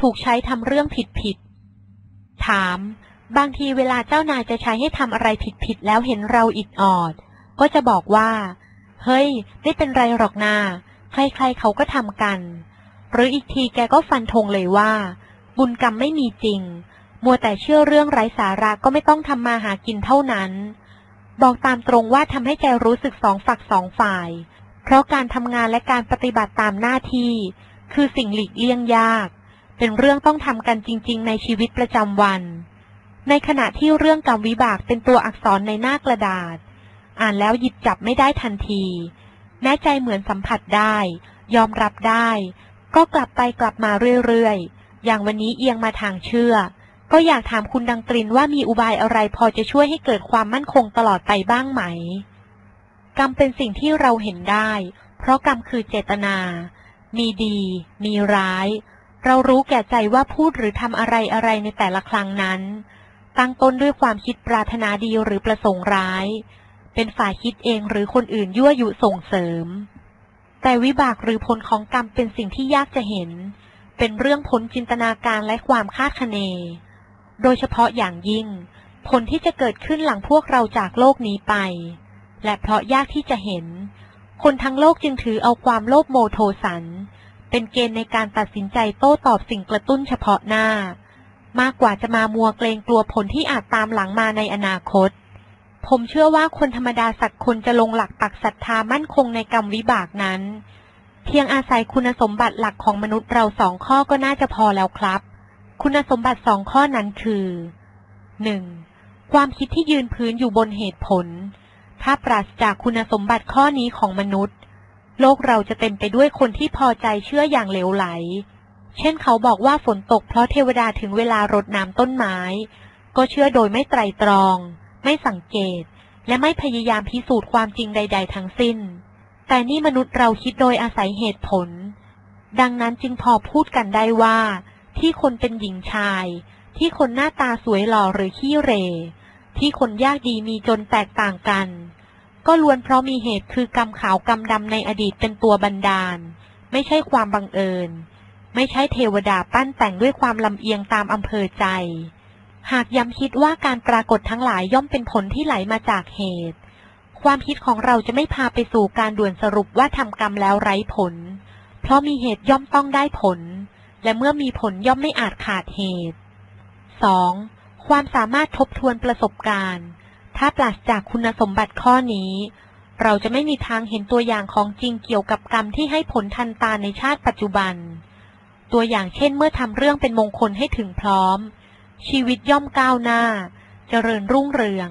ถูกใช้ทำเรื่องผิดผิดๆ ถาม บางทีเวลาเจ้านายจะใช้ให้ทำอะไรผิดผิดๆ แล้วเห็นเราอิดออด ก็จะบอกว่า เฮ้ย ไม่เป็นไรหรอกนาใครๆเขาก็ทำกัน หรืออีกทีแกก็ฟันธงเลยว่า บุญกรรมไม่มีจริง มัวแต่เชื่อเรื่องไร้สาระก็ไม่ต้องทำมาหากินเท่านั้น บอกตามตรงว่าทำให้ใจรู้สึกสองฝักสองฝ่าย เพราะการทำงานและการปฏิบัติตามหน้าที่ คือสิ่งหลีกเลี่ยงยาก เป็นเรื่องต้องทำกันจริง ๆ ในชีวิตประจำวัน ในขณะที่เรื่องกรรมวิบากเป็นตัวอักษรในหน้ากระดาษ อ่านแล้วหยิบจับไม่ได้ทันที แม้ใจเหมือนสัมผัสได้ ยอมรับได้ ก็กลับไปกลับมาเรื่อยๆ อย่างวันนี้เอียงมาทางเชื่อ ก็อยากถามคุณดังตรินว่ามีอุบายอะไรพอจะช่วยให้เกิดความมั่นคงตลอดไปบ้างไหม กรรมเป็นสิ่งที่เราเห็นได้ เพราะกรรมคือเจตนา มีดี มีร้าย เรารู้แก่ใจว่าพูดหรือทำอะไรอะไรในแต่ละครั้งนั้น ตั้งต้นด้วยความคิดปรารถนาดีหรือประสงค์ร้าย เป็นฝ่ายคิดเองหรือคนอื่นยั่วยุส่งเสริม แต่วิบากหรือผลของกรรมเป็นสิ่งที่ยากจะเห็น เป็นเรื่องผลจินตนาการและความคาดคะเน โดยเฉพาะอย่างยิ่ง ผลที่จะเกิดขึ้นหลังพวกเราจากโลกนี้ไป และเพราะยากที่จะเห็น คนทั้งโลกจึงถือเอาความโลภโมโทสัน เป็นเกณฑ์ในการตัดสินใจโต้ตอบสิ่งกระตุ้นเฉพาะหน้า มากกว่าจะมามัวเกรงกลัวผลที่อาจตามหลังมาในอนาคต ผมเชื่อว่าคนธรรมดาสักคนจะลงหลักปักศรัทธามั่นคงในกรรมวิบากนั้น เพียงอาศัยคุณสมบัติหลักของมนุษย์เราสองข้อก็น่าจะพอแล้วครับ คุณสมบัติสองข้อนั้นคือ 1. ความคิดที่ยืนพื้นอยู่บนเหตุผล ถ้าปราศจากคุณสมบัติข้อนี้ของมนุษย์ โลกเราจะเต็มไปด้วยคนที่พอใจเชื่ออย่างเหลวไหล เช่นเขาบอกว่าฝนตกเพราะเทวดาถึงเวลารดน้ำต้นไม้ ก็เชื่อโดยไม่ไตรตรอง ไม่สังเกต และไม่พยายามพิสูจน์ความจริงใด ๆ ทั้งสิ้น แต่นี่มนุษย์เราคิดโดยอาศัยเหตุผล ดังนั้นจึงพอพูดกันได้ว่า ที่คนเป็นหญิงชาย ที่คนหน้าตาสวยหล่อหรือขี้เรที่คนยากดีมีจนแตกต่างกัน ก็ล้วนเพราะมีเหตุคือกรรมขาวกรรมดำในอดีตเป็นตัวบันดาล ไม่ใช่ความบังเอิญ ไม่ใช่เทวดาปั้นแต่งด้วยความลำเอียงตามอำเภอใจ หากย้ำคิดว่าการปรากฏทั้งหลายย่อมเป็นผลที่ไหลมาจากเหตุ ความคิดของเราจะไม่พาไปสู่การด่วนสรุปว่าทำกรรมแล้วไร้ผล เพราะมีเหตุย่อมต้องได้ผล และเมื่อมีผลย่อมไม่อาจขาดเหตุ 2. ความสามารถทบทวนประสบการณ์ ถ้าปราศจากคุณสมบัติข้อนี้ เราจะไม่มีทางเห็นตัวอย่างของจริงเกี่ยวกับกรรมที่ให้ผลทันตาในชาติปัจจุบัน ตัวอย่างเช่นเมื่อทำเรื่องเป็นมงคลให้ถึงพร้อม ชีวิตย่อมก้าวหน้า เจริญรุ่งเรือง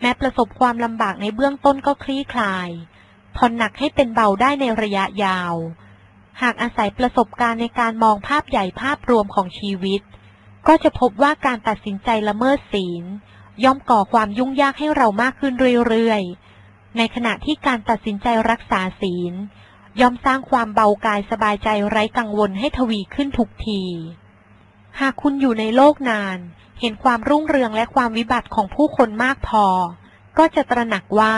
แม้ประสบความลำบากในเบื้องต้นก็คลี่คลายผ่อนหนักให้เป็นเบาได้ในระยะยาว หากอาศัยประสบการณ์ในการมองภาพใหญ่ภาพรวมของชีวิต ก็จะพบว่าการตัดสินใจละเมิดศีล ย่อมก่อความยุ่งยากให้เรามากขึ้นเรื่อยๆ ในขณะที่การตัดสินใจรักษาศีล ย่อมสร้างความเบากายสบายใจไร้กังวลให้ทวีขึ้นทุกที หากคุณอยู่ในโลกนาน เห็นความรุ่งเรืองและความวิบัติของผู้คนมากพอ ก็จะตระหนักว่า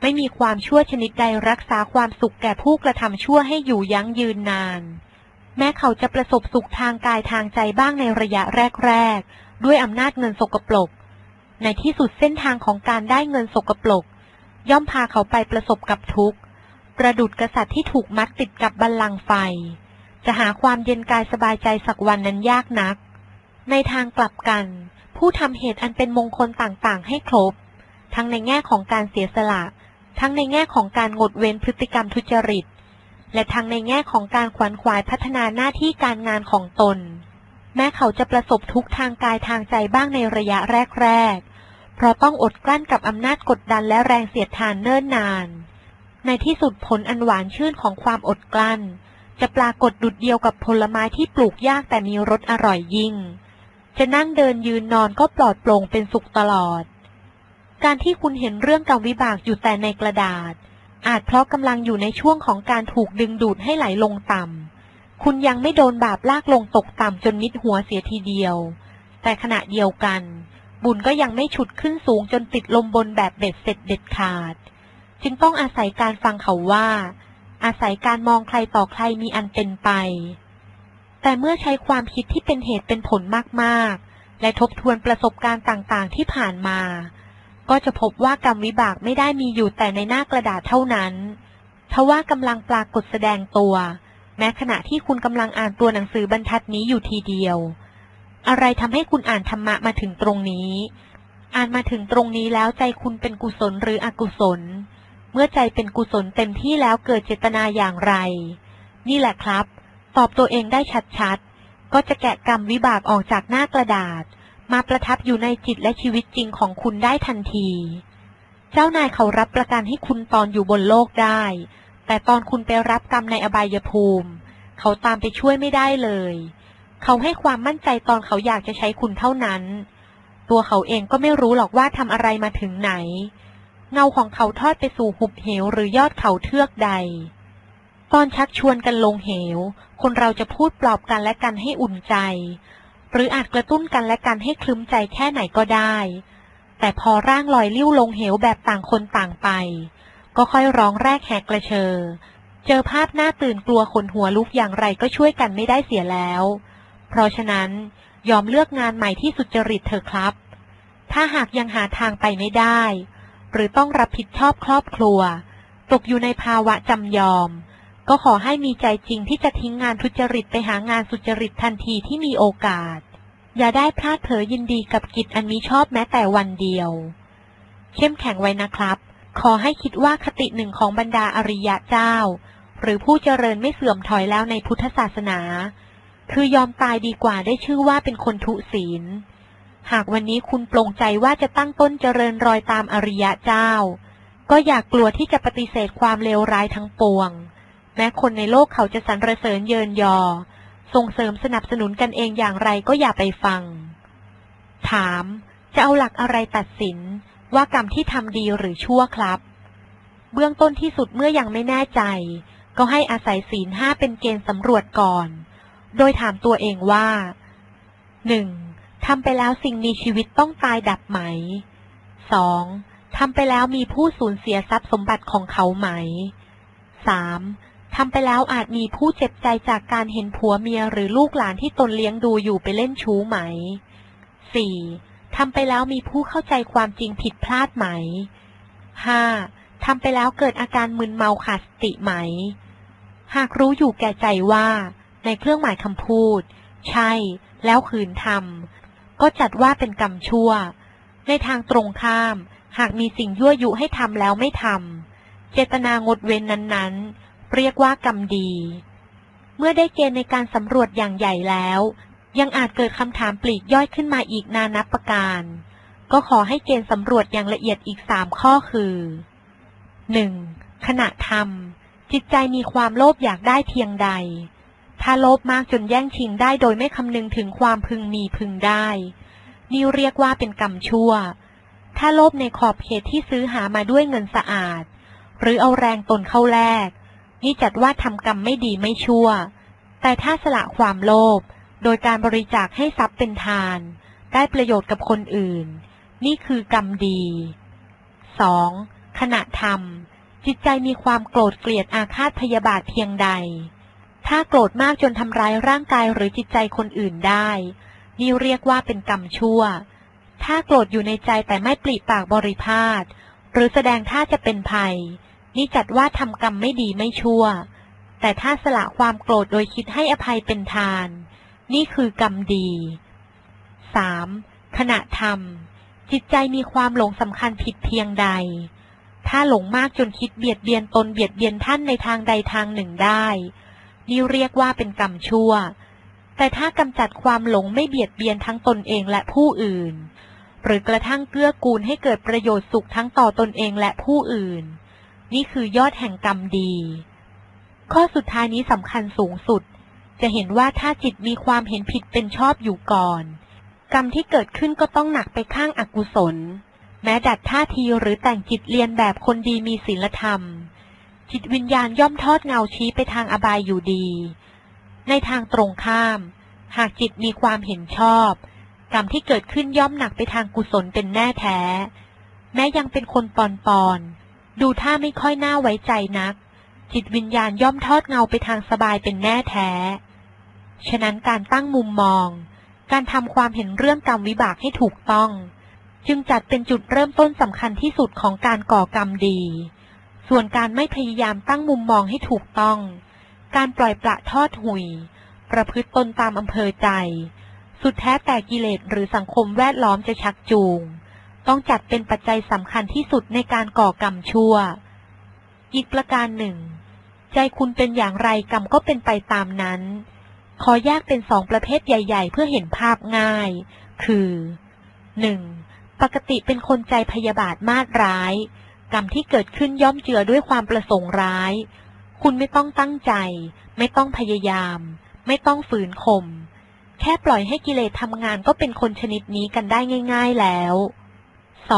ไม่มีความชั่วชนิดใดรักษาความสุขแก่ผู้กระทำชั่วให้อยู่ยั้งยืนนาน แม้เขาจะประสบสุขทางกายทางใจบ้างในระยะแรกๆ ด้วยอำนาจเงินสกปรก ในที่สุดเส้นทางของการได้เงินสกปรกย่อมพาเขาไปประสบกับทุกข์ ประดุดกษัตริย์ที่ถูกมัดติดกับบัลลังก์ไฟ จะหาความเย็นกายสบายใจสักวันนั้นยากนัก ในทางกลับกัน ผู้ทำเหตุอันเป็นมงคลต่างๆ ให้ครบ ทั้งในแง่ของการเสียสละ ทั้งในแง่ของการงดเว้นพฤติกรรมทุจริต และทั้งในแง่ของการขวนขวายพัฒนาหน้าที่การงานของตน แม้เขาจะประสบทุกข์ทางกายทางใจบ้างในระยะแรกๆ เพราะต้องอดกลั้นกับอำนาจกดดันและแรงเสียดทานเนิ่นนาน ในที่สุดผลอันหวานชื่นของความอดกลั้น จะปรากฏดุดเดียวกับผลไม้ที่ปลูกยากแต่มีรสอร่อยยิ่ง จะนั่งเดินยืนนอนก็ปลอดโปร่งเป็นสุขตลอด การที่คุณเห็นเรื่องกรรมวิบากอยู่แต่ในกระดาษ อาจเพราะกำลังอยู่ในช่วงของการถูกดึงดูดให้ไหลลงต่ำ คุณยังไม่โดนบาปลากลงตกต่ำจนมิดหัวเสียทีเดียว แต่ขณะเดียวกัน บุญก็ยังไม่ฉุดขึ้นสูงจนติดลมบนแบบเบ็ดเสร็จเด็ดขาด จึงต้องอาศัยการฟังเขาว่า อาศัยการมองใครต่อใครมีอันเป็นไป แต่เมื่อใช้ความคิดที่เป็นเหตุเป็นผลมากๆ และทบทวนประสบการณ์ต่างๆ ที่ผ่านมา ก็จะพบว่ากรรมวิบากไม่ได้มีอยู่แต่ในหน้ากระดาษเท่านั้นทว่ากำลังปรากฏแสดงตัว แม้ขณะที่คุณกำลังอ่านตัวหนังสือบรรทัดนี้อยู่ทีเดียว อะไรทำให้คุณอ่านธรรมะมาถึงตรงนี้ อ่านมาถึงตรงนี้แล้วใจคุณเป็นกุศลหรืออกุศล เมื่อใจเป็นกุศลเต็มที่แล้วเกิดเจตนาอย่างไร นี่แหละครับ ตอบตัวเองได้ชัดๆ ก็จะแกะกรรมวิบากออกจากหน้ากระดาษ มาประทับอยู่ในจิตและชีวิตจริงของคุณได้ทันที เจ้านายเขารับประกันให้คุณตอนอยู่บนโลกได้ แต่ตอนคุณไปรับกรรมในอบายภูมิ เขาตามไปช่วยไม่ได้เลย เขาให้ความมั่นใจตอนเขาอยากจะใช้คุณเท่านั้น ตัวเขาเองก็ไม่รู้หรอกว่าทำอะไรมาถึงไหน เงาของเขาทอดไปสู่หุบเหวหรือยอดเขาเทือกใด ตอนชักชวนกันลงเหว คนเราจะพูดปลอบกันและกันให้อุ่นใจ หรืออาจกระตุ้นกันและกันให้คลึ้มใจแค่ไหนก็ได้ แต่พอร่างลอยลิ้วลงเหวแบบต่างคนต่างไป ก็ค่อยร้องแรกแหกกระเชอ เจอภาพหน้าตื่นกลัวขนหัวลุกอย่างไรก็ช่วยกันไม่ได้เสียแล้ว เพราะฉะนั้นยอมเลือกงานใหม่ที่สุจริตเถอะครับ ถ้าหากยังหาทางไปไม่ได้ หรือต้องรับผิดชอบครอบครัว ตกอยู่ในภาวะจำยอม ก็ขอให้มีใจจริงที่จะทิ้งงานทุจริตไปหางานสุจริตทันทีที่มีโอกาส อย่าได้พลาดเผลอยินดีกับกิจอันมิชอบแม้แต่วันเดียว เข้มแข็งไว้นะครับ ขอให้คิดว่าคติหนึ่งของบรรดาอริยะเจ้า หรือผู้เจริญไม่เสื่อมถอยแล้วในพุทธศาสนา คือยอมตายดีกว่าได้ชื่อว่าเป็นคนทุศีล หากวันนี้คุณปลงใจว่าจะตั้งต้นเจริญรอยตามอริยะเจ้า ก็อย่ากกลัวที่จะปฏิเสธความเลวร้ายทั้งปวง แม้คนในโลกเขาจะสรรเสริญเยินยอ ส่งเสริมสนับสนุนกันเองอย่างไรก็อย่าไปฟัง ถาม จะเอาหลักอะไรตัดสิน ว่ากรรมที่ทำดีหรือชั่วครับ เบื้องต้นที่สุดเมื่อยังไม่แน่ใจ ก็ให้อาศัยศีลห้าเป็นเกณฑ์สำรวจก่อน โดยถามตัวเองว่าหนึ่งทำไปแล้วสิ่งมีชีวิตต้องตายดับไหมสองทำไปแล้วมีผู้สูญเสียทรัพย์สมบัติของเขาไหมสามทำไปแล้วอาจมีผู้เจ็บใจจากการเห็นผัวเมียหรือลูกหลานที่ตนเลี้ยงดูอยู่ไปเล่นชู้ไหมสี่ทำไปแล้วมีผู้เข้าใจความจริงผิดพลาดไหมห้าทำไปแล้วเกิดอาการมึนเมาขาดสติไหม หากรู้อยู่แก่ใจว่า ในเครื่องหมายคำพูด ใช่ แล้วขืนทำก็จัดว่าเป็นกรรมชั่ว ในทางตรงข้าม หากมีสิ่งยั่วยุให้ทำแล้วไม่ทำเจตนางดเว้นนั้นๆ เรียกว่ากรรมดี เมื่อได้เกณฑ์ในการสำรวจอย่างใหญ่แล้ว ยังอาจเกิดคำถามปลีกย่อยขึ้นมาอีกนานับประการ ก็ขอให้เกณฑ์สำรวจอย่างละเอียดอีกสามข้อคือ 1. ขณะทำจิตใจมีความโลภอยากได้เพียงใด ถ้าโลภมากจนแย่งชิงได้โดยไม่คำนึงถึงความพึงมีพึงได้ นี่เรียกว่าเป็นกรรมชั่ว ถ้าโลภในขอบเขตที่ซื้อหามาด้วยเงินสะอาด หรือเอาแรงตนเข้าแลกนี่จัดว่าทำกรรมไม่ดีไม่ชั่ว แต่ถ้าสละความโลภโดยการบริจาคให้ทรัพย์เป็นทาน ได้ประโยชน์กับคนอื่น นี่คือกรรมดี 2. ขณะทำจิตใจมีความโกรธเกลียดอาฆาตพยาบาทเพียงใด ถ้าโกรธมากจนทำร้ายร่างกายหรือจิตใจคนอื่นได้ นี่เรียกว่าเป็นกรรมชั่ว ถ้าโกรธอยู่ในใจแต่ไม่ปลีปากบริพาทหรือแสดงท่าจะเป็นภัย นี่จัดว่าทำกรรมไม่ดีไม่ชั่ว แต่ถ้าสละความโกรธโดยคิดให้อภัยเป็นทาน นี่คือกรรมดี 3. ขณะทำจิตใจมีความหลงสำคัญผิดเพียงใด ถ้าหลงมากจนคิดเบียดเบียนตนเบียดเบียนท่านในทางใดทางหนึ่งได้ นี่เรียกว่าเป็นกรรมชั่ว แต่ถ้ากำจัดความหลงไม่เบียดเบียนทั้งตนเองและผู้อื่น หรือกระทั่งเกื้อกูลให้เกิดประโยชน์สุขทั้งต่อตนเองและผู้อื่น นี่คือยอดแห่งกรรมดี ข้อสุดท้ายนี้สำคัญสูงสุด จะเห็นว่าถ้าจิตมีความเห็นผิดเป็นชอบอยู่ก่อน กรรมที่เกิดขึ้นก็ต้องหนักไปข้างอากุศล แม้ดัดท่าทีหรือแต่งจิตเรียนแบบคนดีมีศีลธรรม จิตวิญญาณย่อมทอดเงาชี้ไปทางอบายอยู่ดี ในทางตรงข้าม หากจิตมีความเห็นชอบ กรรมที่เกิดขึ้นย่อมหนักไปทางกุศลเป็นแน่แท้ แม้ยังเป็นคนปอนปอน ดูท่าไม่ค่อยน่าไว้ใจนัก จิตวิญญาณย่อมทอดเงาไปทางสบายเป็นแน่แท้ ฉะนั้นการตั้งมุมมอง การทำความเห็นเรื่องกรรมวิบากให้ถูกต้อง จึงจัดเป็นจุดเริ่มต้นสำคัญที่สุดของการก่อกรรมดี ส่วนการไม่พยายามตั้งมุมมองให้ถูกต้อง การปล่อยปละทอดหุย ประพฤติตนตามอำเภอใจ สุดแท้แต่กิเลสหรือสังคมแวดล้อมจะชักจูง ต้องจัดเป็นปัจจัยสำคัญที่สุดในการก่อกรรมชั่ว อีกประการหนึ่ง ใจคุณเป็นอย่างไรกรรมก็เป็นไปตามนั้น ขอแยกเป็นสองประเภทใหญ่ ๆ เพื่อเห็นภาพง่าย คือ 1. ปกติเป็นคนใจพยาบาทมาดร้าย กรรมที่เกิดขึ้นย่อมเจือด้วยความประสงค์ร้าย คุณไม่ต้องตั้งใจ ไม่ต้องพยายาม ไม่ต้องฝืนข่มแค่ปล่อยให้กิเลสทำงานก็เป็นคนชนิดนี้กันได้ง่าย ๆแล้ว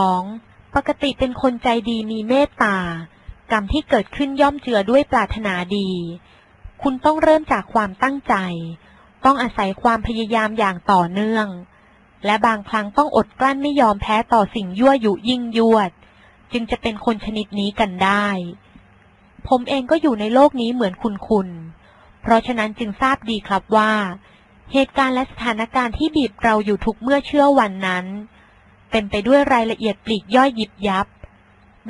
2. ปกติเป็นคนใจดีมีเมตตากรรมที่เกิดขึ้นย่อมเจือด้วยปรารถนาดี คุณต้องเริ่มจากความตั้งใจ ต้องอาศัยความพยายามอย่างต่อเนื่อง และบางครั้งต้องอดกลั้นไม่ยอมแพ้ต่อสิ่งยั่วยุยิ่งยวด จึงจะเป็นคนชนิดนี้กันได้ ผมเองก็อยู่ในโลกนี้เหมือนคุณคุณ เพราะฉะนั้นจึงทราบดีครับว่า เหตุการณ์และสถานการณ์ที่บีบเราอยู่ทุกเมื่อเชื่อวันนั้นเป็นไปด้วยรายละเอียดปลีกย่อยยิบยับ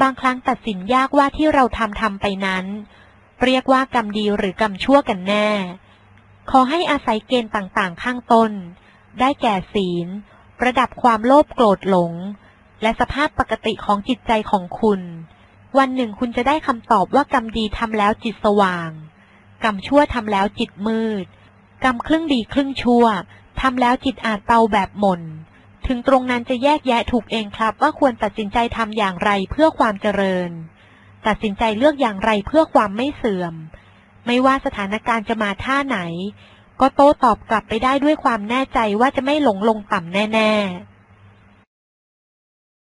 บางครั้งตัดสินยากว่าที่เราทำทำไปนั้น เรียกว่ากรรมดีหรือกรรมชั่วกันแน่ ขอให้อาศัยเกณฑ์ต่างๆ ข้างต้น ได้แก่ศีล ระดับความโลภโกรธหลง และสภาพปกติของจิตใจของคุณ วันหนึ่งคุณจะได้คำตอบว่ากรรมดีทำแล้วจิตสว่าง กรรมชั่วทำแล้วจิตมืด กรรมครึ่งดีครึ่งชั่วทำแล้วจิตอาจเตาแบบหม่น ถึงตรงนั้นจะแยกแยะถูกเองครับ ว่าควรตัดสินใจทำอย่างไรเพื่อความเจริญ ตัดสินใจเลือกอย่างไรเพื่อความไม่เสื่อม ไม่ว่าสถานการณ์จะมาท่าไหน ก็โต้ตอบกลับไปได้ด้วยความแน่ใจว่าจะไม่หลงลงต่ำแน่ ๆ